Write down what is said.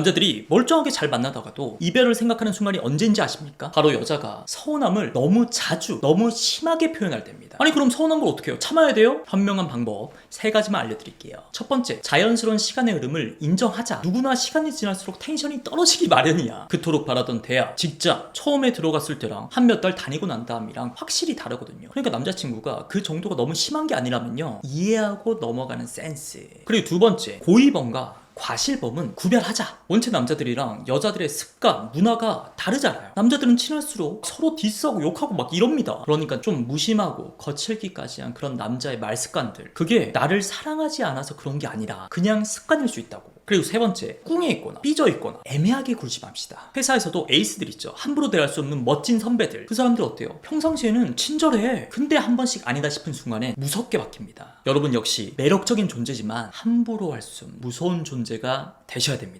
남자들이 멀쩡하게 잘 만나다가도 이별을 생각하는 순간이 언제인지 아십니까? 바로 여자가 서운함을 너무 자주, 너무 심하게 표현할 때입니다. 아니 그럼 서운한 걸 어떻게 해요? 참아야 돼요? 현명한 방법 세 가지만 알려드릴게요. 첫 번째, 자연스러운 시간의 흐름을 인정하자. 누구나 시간이 지날수록 텐션이 떨어지기 마련이야. 그토록 바라던 대학, 직장, 처음에 들어갔을 때랑 한 몇 달 다니고 난 다음이랑 확실히 다르거든요. 그러니까 남자친구가 그 정도가 너무 심한 게 아니라면요. 이해하고 넘어가는 센스. 그리고 두 번째, 고의범과 과실범은 구별하자. 원체 남자들이랑 여자들의 습관, 문화가 다르잖아요. 남자들은 친할수록 서로 디스하고 욕하고 막 이럽니다. 그러니까 좀 무심하고 거칠기까지 한 그런 남자의 말 습관들. 그게 나를 사랑하지 않아서 그런 게 아니라 그냥 습관일 수 있다고. 그리고 세 번째, 꿍에 있거나 삐져 있거나 애매하게 굴심합시다. 회사에서도 에이스들 있죠. 함부로 대할 수 없는 멋진 선배들. 그 사람들 어때요? 평상시에는 친절해. 근데 한 번씩 아니다 싶은 순간에 무섭게 바뀝니다. 여러분 역시 매력적인 존재지만 함부로 할 수 없는 무서운 존재가 되셔야 됩니다.